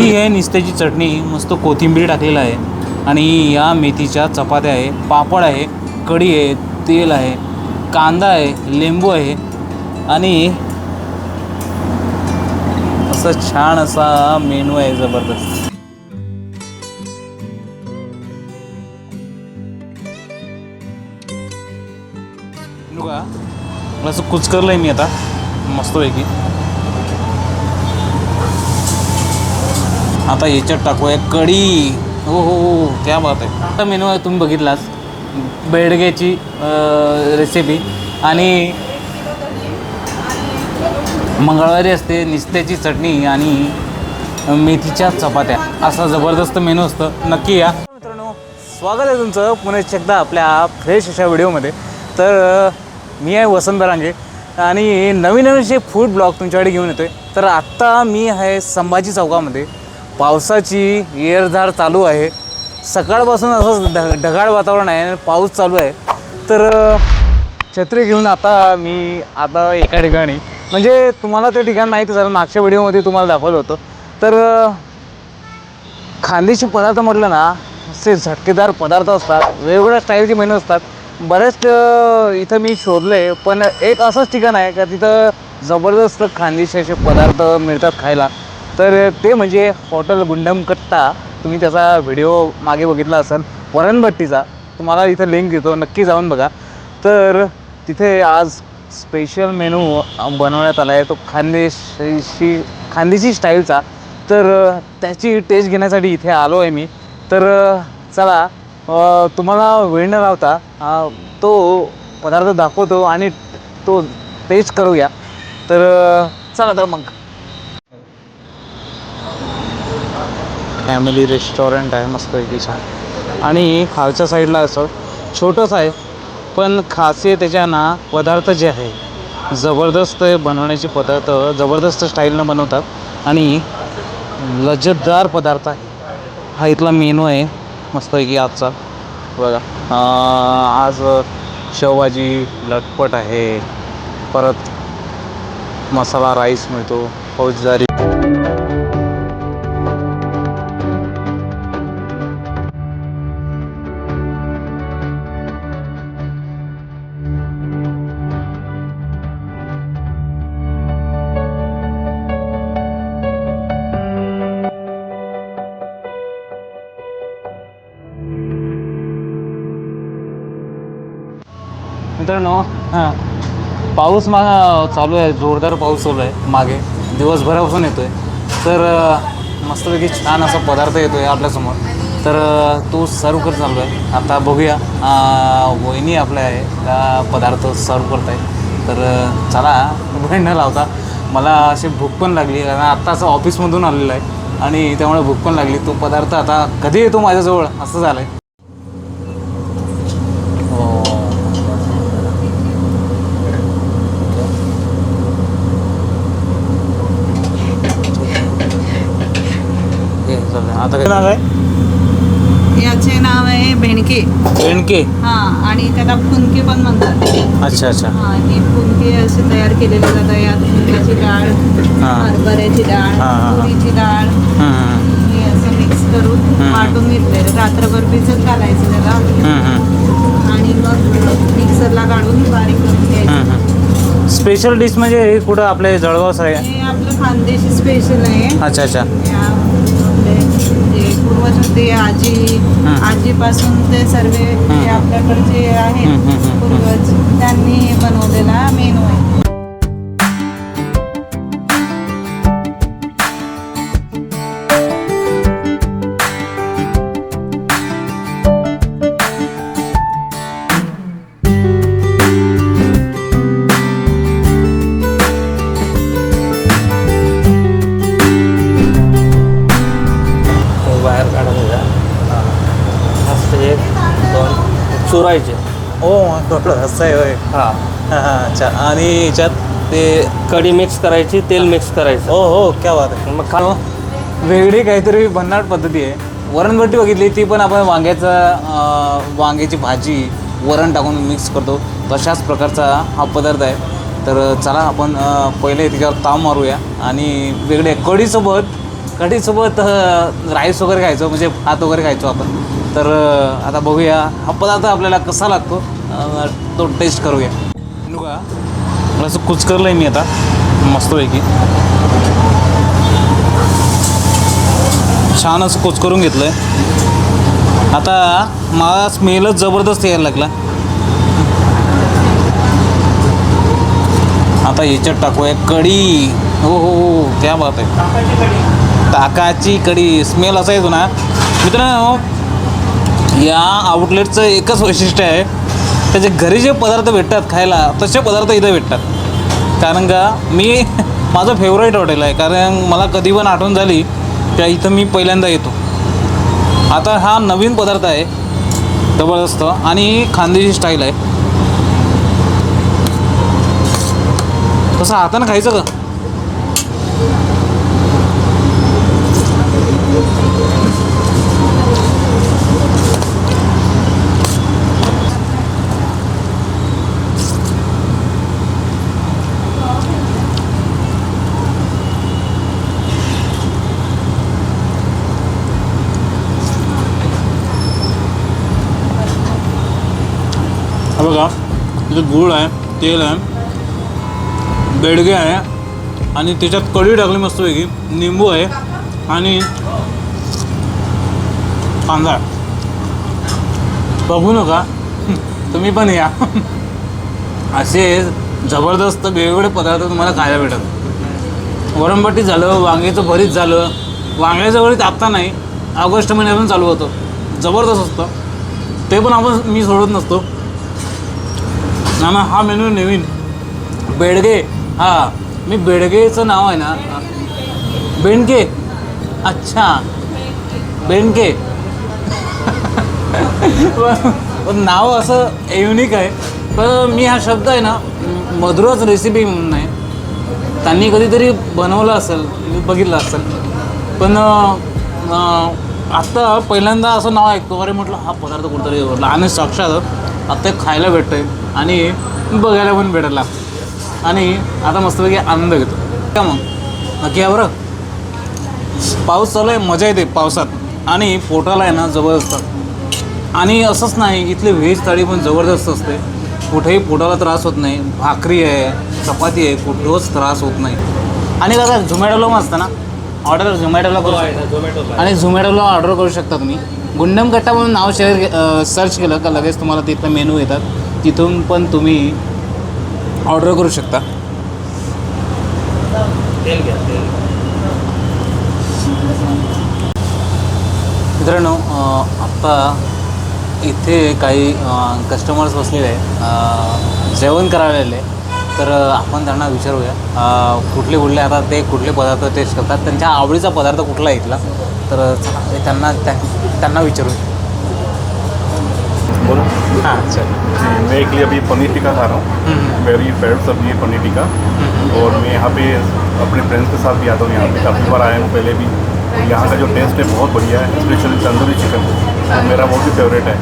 ही आहे निस्त्याची चटणी मस्त कोथिंबीर टाकलेलं आहे. आणि या मेथीच्या चपात्या आहे पापड आहे कढी आहे तेल आहे कांदा आहे लिंबू आहे. आणि असं छान असा मेनू आहे जबरदस्त. का असं कुचकरलं आहे मी आता मस्तपैकी. आता याच्यात टाकूया कढी. हो हो हो त्या बात आहे. आता मेनू आहे तुम्ही बघितलाच बेडग्याची रेसिपी आणि मंगळवारी असते निस्त्याची चटणी आणि मेथीच्या चपात्या. असा जबरदस्त मेनू असतं. नक्की या. मित्रांनो स्वागत आहे तुमचं. पुन्हा एकदा आपल्या फ्रेश अशा व्हिडिओमध्ये. तर मी आहे वसंत बरांगे आणि नवीन नवीन असे फूड ब्लॉग तुमच्याकडे घेऊन येतो आहे तर आत्ता मी आहे संभाजी चौकामध्ये. पावसाची येरधार चालू आहे. सकाळपासून असं ढ ढगाळ वातावरण आहे आणि पाऊस चालू आहे. तर छत्री घेऊन आता मी आता एका ठिकाणी. म्हणजे तुम्हाला ते ठिकाण माहिती झालं मागच्या व्हिडिओमध्ये तुम्हाला दाखवलं होतं. तर अ, खानदेशी पदार्थ म्हटलं ना असे झटकेदार पदार्थ असतात वेगवेगळ्या स्टाईलचे मेनू असतात. बरेच इथं मी शोधले पण एक असंच ठिकाण आहे का तिथं जबरदस्त खानदेशी असे पदार्थ मिळतात खायला. तर ते म्हणजे हॉटेल गुंडम कट्टा तुम्ही त्याचा व्हिडिओ मागे बघितला असेल. वरणभट्टीचा तुम्हाला इथं लिंक देतो नक्की जाऊन बघा. तर तिथे आज स्पेशल मेनू बनवण्यात आला आहे. तो खानदेशी खानदेशी स्टाईलचा तर त्याची टेस्ट घेण्यासाठी इथे आलो आहे मी. तर चला तुम्हाला वेळ न लावता तो पदार्थ दाखवतो आणि तो टेस्ट करूया. तर चला तर मग. फॅमिली रेस्टॉरंट आहे मस्तपैकी छान. आणि खालच्या साईडला असं छोटंच आहे पण खासियत त्याच्या ना पदार्थ जे आहे जबरदस्त बनवण्याचे पदार्थ जबरदस्त स्टाईलनं बनवतात. आणि लज्जतदार पदार्थ आहे. हा इथला मेनू आहे मस्तपैकी आजचा. बघा आज शेवभाजी लटपट आहे. परत मसाला राईस मिळतो फौजदारी. मित्रांनो हां. पाऊस मा चालू आहे जोरदार पाऊस चालू आहे मागे. दिवसभरापासून येतो आहे तर मस्तपैकी छान असा पदार्थ येतो आहे आपल्यासमोर. तर तो सर्व कर चालू आहे. आता बघूया वहिनी आपल्या आहे त्या पदार्थ सर्व करत आहे तर चला वेळ न लावता मला अशी भूक पण लागली. कारण आत्ता असं ऑफिसमधून आलेलं आहे. आणि त्यामुळे भूक पण लागली. तो पदार्थ आता कधी येतो माझ्याजवळ? असं झालं आहे हे चालतंय. आता काय नाव आहे? याचे नाव आहे भेणके. बेंडके हा आणि त्याला फुनके पण म्हणतात. अच्छा अच्छा. हा हे फुनके असे तयार केलेले जातात. यात मुगाची डाळ हा. हरभऱ्याची डाळ हा, हा, हा. तुरीची डाळ. हम्म, हम्म, हे असं मिक्स करून हम्म. वाटून घेतलेलं रात्रभर भिजत घालायचं त्याला. हम्म, हम्म, आणि मग मिक्सरला काढून बारीक करून घ्यायचं. हम्म, हम्म. स्पेशल डिश म्हणजे हे कुठं आपले जळगाव आहे हे आपलं खानदेशी स्पेशल आहे. अच्छा अच्छा. या आपले जे पूर्वज होते आजी आजीपासून ते सर्व जे आपल्याकडचे हम्म, आहेत. पूर्वज त्यांनी बनवलेला मेनू आहे. चुरायचे ओ असं आहे होय. हां. हां हां अच्छा. आणि याच्यात ते कढी मिक्स करायची तेल मिक्स करायचं. हो हो क्या बात आहे. मग खा. वेगळी काहीतरी भन्नाट पद्धती आहे. वरणभट्टी बघितली ती पण आपण वांग्याचं वांग्याची भाजी वरण टाकून मिक्स करतो. तशाच प्रकारचा हा पदार्थ आहे. तर चला आपण पहिले तिच्यावर ताव मारूया. आणि वेगळे कढीसोबत कढीसोबत राईस वगैरे खायचो म्हणजे भात वगैरे खायचो आपण. तर आता बघूया. हा पदार्थ आपल्याला कसा लागतो? तो टेस्ट करूया. बघा. मला असं कुचकरलं आहे मी आता. मस्तपैकी. छान असं कुचकरून घेतलं आहे आता मला स्मेलच जबरदस्त यायला लागला. आता याच्यात टाकूया कढी. हो हो हो. त्या बात आहे. ताकाची कढी. स्मेल असा येतो ना. मित्रांनो या आउटलेटचं एकच वैशिष्ट्य आहे त्याचे घरी जे पदार्थ भेटतात खायला तसे पदार्थ इथं भेटतात. कारण का मी माझं फेवरेट हॉटेल आहे कारण मला कधी पण आठवण झाली त्या इथं मी पहिल्यांदा येतो. आता हा नवीन पदार्थ आहे जबरदस्त आणि खानदेशी स्टाईल आहे. तसं हातानं खायचं का? बघा इथं गूळ आहे तेल आहे बेडगे आहे आणि त्याच्यात कढी टाकली मस्तपैकी निंबू आहे आणि कांदा आहे. बघू नका तुम्ही पण या. असे जबरदस्त वेगवेगळे पदार्थ तुम्हाला खायला भेटतात. वरणबट्टी झालं वांग्याचं भरीत झालं. वांग्याचं भरीत आत्ता नाही ऑगस्ट महिन्यातून चालू होतं. जबरदस्त असतं. ते पण आपण मी सोडत नसतो. ना ना हा मेनू नवीन. बेडगे. हा मी बेडगेचं नाव आहे ना. बेंडके अच्छा. बेंडके पण नाव असं युनिक आहे. पण मी हा शब्द आहे ना मधुरच रेसिपी म्हणून आहे त्यांनी कधीतरी बनवलं असेल बघितलं असेल. पण आत्ता पहिल्यांदा असं नाव ऐकतो. अरे म्हटलं हा पदार्थ कुठंतरी आणि साक्षात आत्ता खायला भेटतंय आणि बघायला पण भेटायला आणि आता मस्तपैकी आनंद घेतो. का मग? नक्की बरं? पाऊस चालू आहे मजा येते पावसात. आणि पोटाला आहे ना जबरदस्त. आणि असंच नाही इथली व्हेज थाळी पण जबरदस्त असते. कुठेही पोटाला त्रास होत नाही. भाकरी आहे चपाती आहे कुठंच त्रास होत नाही. आणि दादा झोमॅटोला असतं ना? ऑर्डर झोमॅटोला करू आणि झोमॅटोला ऑर्डर करू शकता तुम्ही. गुंडम कट्टा म्हणून नाव शेअर सर्च केलं का लगेच तुम्हाला तिथलं मेनू येतात. तिथून पण तुम्ही ऑर्डर करू शकता. मित्रांनो आत्ता इथे काही कस्टमर्स बसलेले आहेत. जेवण करायला तर आपण त्यांना विचारूया. कुठले कुठले आता ते कुठले पदार्थ टेस्ट करतात. त्यांच्या आवडीचा पदार्थ कुठला इथला? तर त्यांना त्या- त्यांना विचारूया. बोलो. हां चल. जी, मैं एक लिए अभी पनीर टिक्का खा रहा हूँ। मेरी फेवरेट सब्जी है पनीर टिक्का। और मैं यहाँ पे अपने फ्रेंड्स के साथ भी आता हूँ यहाँ पे। काफ़ी बार आया हूँ पहले भी। यहाँ का जो टेस्ट है बहुत बढ़िया है स्पेशली तंदूरी चिकन तो मेरा बहुत ही फेवरेट है।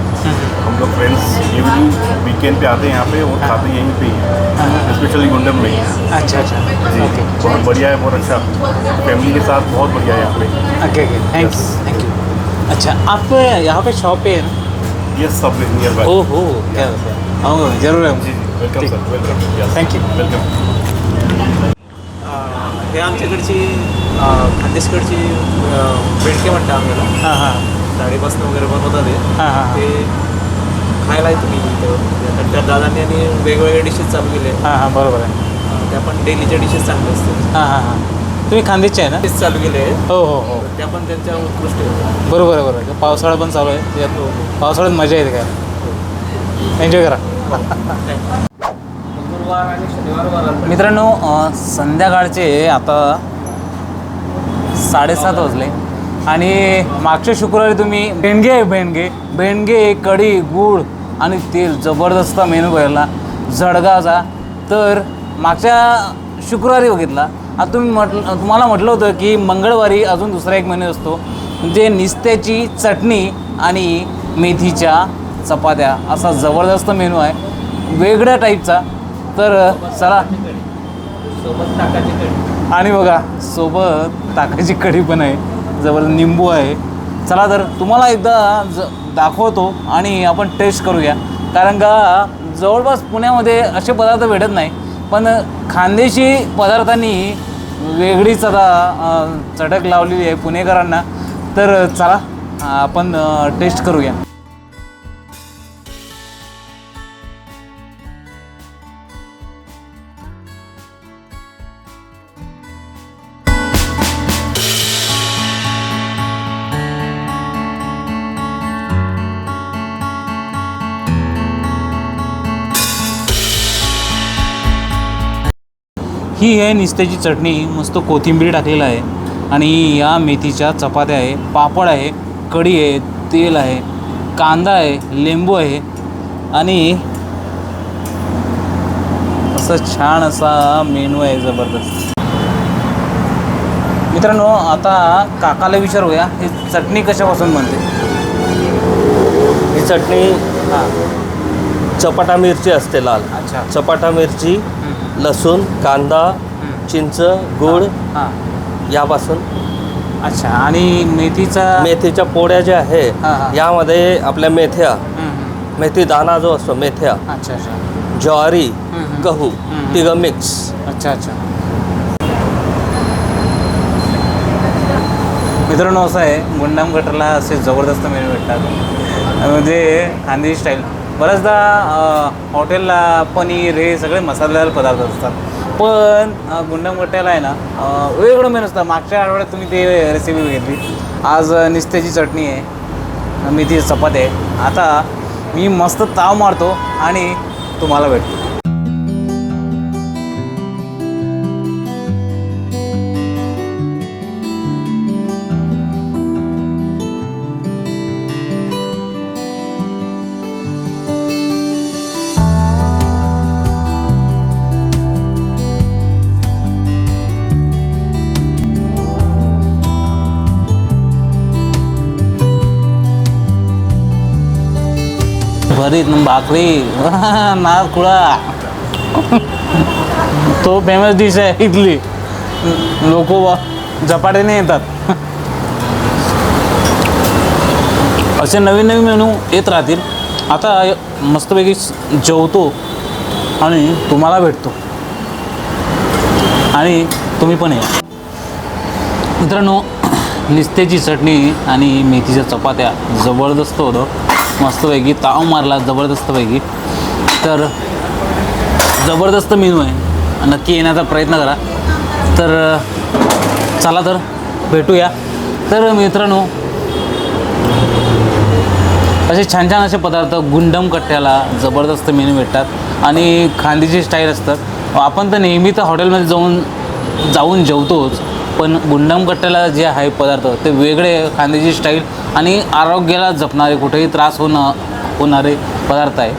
हम लोग फ्रेंड्स इवनिंग वीकेंड पे आते हैं यहाँ पे और खाते यहीं पे ही स्पेशली गुंडम में। अच्छा अच्छा। जी बहुत बढ़िया है बहुत अच्छा। फैमिली के साथ बहुत बढ़िया है यहाँ पे। थैंक यू थैंक यू अच्छा आप यहाँ पे शॉप पे है ना? ये सब नियर बाय हो हो क्या बात है। आऊँगा ज़रूर आऊँगा जी welcome sir welcome Thank you. Welcome हे आमच्याकडची खानदेशकडची बेडके म्हणतात आम्हाला. हां हां. डाळीपासून वगैरे बनवतात ते हां हां ते खायला आहे तुम्ही इथं. आता त्या दादांनी आणि वेगवेगळे डिशेस चालू केले. हां हां बरोबर आहे. त्या पण डेलीच्या डिशेस चांगल्या असतात. हां हां हां. तुम्ही खांदेचे आहे ना? डिशेस चालू केले. हो हो हो. त्या पण त्यांच्या उत्कृष्ट आहेत. बरोबर आहे बरोबर आहे. पावसाळा पण चालू आहे. त्यात पावसाळ्यात मजा येते काय एन्जॉय करा. गुरुवार आणि शनिवार वारात मित्रांनो संध्याकाळचे आता साडेसात वाजले. आणि मागच्या शुक्रवारी तुम्ही बेंडगे आहे बेंडगे बेंडगे कढी गूळ आणि तेल जबरदस्त मेनू बघितला. जळगावचा तर मागच्या शुक्रवारी बघितला. आता तुम्ही म्हटलं तुम्हाला म्हटलं होतं की मंगळवारी अजून दुसरा एक मेनू असतो. जे निस्त्याची चटणी आणि मेथीच्या चपात्या. असा जबरदस्त मेनू आहे. वेगळ्या टाईपचा तर चला. सोबत ताकाची कढी आणि बघा सोबत ताकाची कढी पण आहे. जवळ निंबू आहे. चला तर तुम्हाला एकदा ज दाखवतो आणि आपण टेस्ट करूया. कारण का जवळपास पुण्यामध्ये असे पदार्थ भेटत नाही. पण खानदेशी पदार्थांनी वेगळीच आता चटक लावलेली आहे पुणेकरांना. तर चला आपण टेस्ट करूया. ही आहे निस्त्याची चटणी मस्त कोथिंबीर टाकलेलं आहे आणि या मेथीच्या चपात्या आहे पापड आहे कढी आहे तेल आहे कांदा आहे लिंबू आहे आणि असं छान असा मेनू आहे जबरदस्त. मित्रांनो आता काकाला विचारूया ही चटणी कशापासून बनते? ही चटणी हां. चपाटा मिरची असते लाल. अच्छा. चपाटा मिरची. लसूण कांदा. चिंच गुळ यापासून अच्छा आणि मेथीचा मेथीच्या पोळ्या ज्या आहे. यामध्ये आपल्या मेथ्या. मेथी दाना जो असतो मेथ्या अच्छा अच्छा ज्वारी. गहू. तिघं मिक्स अच्छा अच्छा मित्रांनो असं आहे गुंडाम गटरला असे जबरदस्त मेनू भेटतात म्हणजे खानदेशी स्टाईल बऱ्याचदा हॉटेलला पनीर हे सगळे मसालेदार पदार्थ असतात. पण गुंडमगट्ट्याला गट्ट्याला आहे ना वेगळं मेनू असतं. मागच्या आठवड्यात तुम्ही ते रेसिपी बघितली. आज निस्त्याची चटणी आहे मेथी चपाती आहे. आता मी मस्त ताव मारतो आणि तुम्हाला भेटतो. भरीत भाकरी. नार कुळा तो फेमस डिश आहे इथली लोक झपाट्याने येतात. असे नवीन नवीन मेनू येत राहतील. आता मस्तपैकी जेवतो आणि तुम्हाला भेटतो. आणि तुम्ही पण या. मित्रांनो निस्त्याची चटणी आणि मेथीच्या चपात्या जबरदस्त होतं. मस्तपैकी ताव मारला जबरदस्तपैकी. तर जबरदस्त मेनू आहे. नक्की येण्याचा प्रयत्न करा. तर चला तर भेटूया. तर मित्रांनो असे छान छान असे पदार्थ गुंडम कट्ट्याला जबरदस्त मेनू भेटतात आणि खांदीची स्टाईल असतात. आपण तर नेहमी तर हॉटेलमध्ये जाऊन जाऊन जेवतोच. पण गुंडम कट्ट्याला जे आहे पदार्थ ते वेगळे खांद्याची स्टाईल आणि आरोग्याला जपणारे कुठेही त्रास होणं होणारे पदार्थ आहे.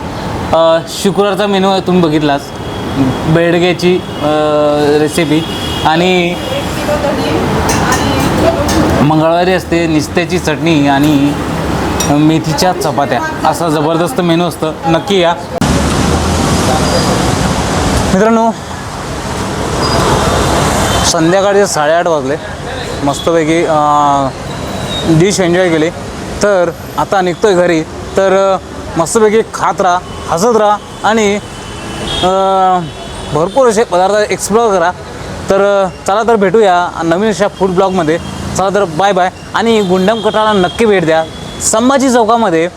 शुक्रवारचा मेनू आहे तुम्ही बघितलाच. बेडग्याची रेसिपी आणि मंगळवारी असते निस्त्याची चटणी आणि मेथीच्या चपात्या. असा जबरदस्त मेनू असतं. नक्की या. मित्रांनो संध्याकाळचे साडेआठ वाजले. मस्तपैकी डिश एन्जॉय केली. तर आता निघतोय घरी. तर मस्तपैकी खात राहा हसत राहा आणि भरपूर असे पदार्थ एक्सप्लोअर करा. तर चला तर भेटूया नवीन अशा फूड ब्लॉगमध्ये चला तर बाय बाय आणि गुंडम कटाला नक्की भेट द्या. संभाजी चौकामध्ये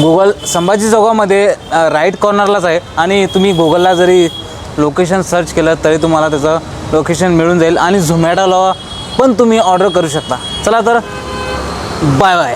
गुगल संभाजी चौकामध्ये राईट कॉर्नरलाच आहे. आणि तुम्ही गुगलला जरी लोकेशन सर्च केलं तरी तुम्हाला त्याचं लोकेशन मिळून जाईल आणि झोमॅटोला पण तुम्ही ऑर्डर करू शकता. चला तर बाय बाय.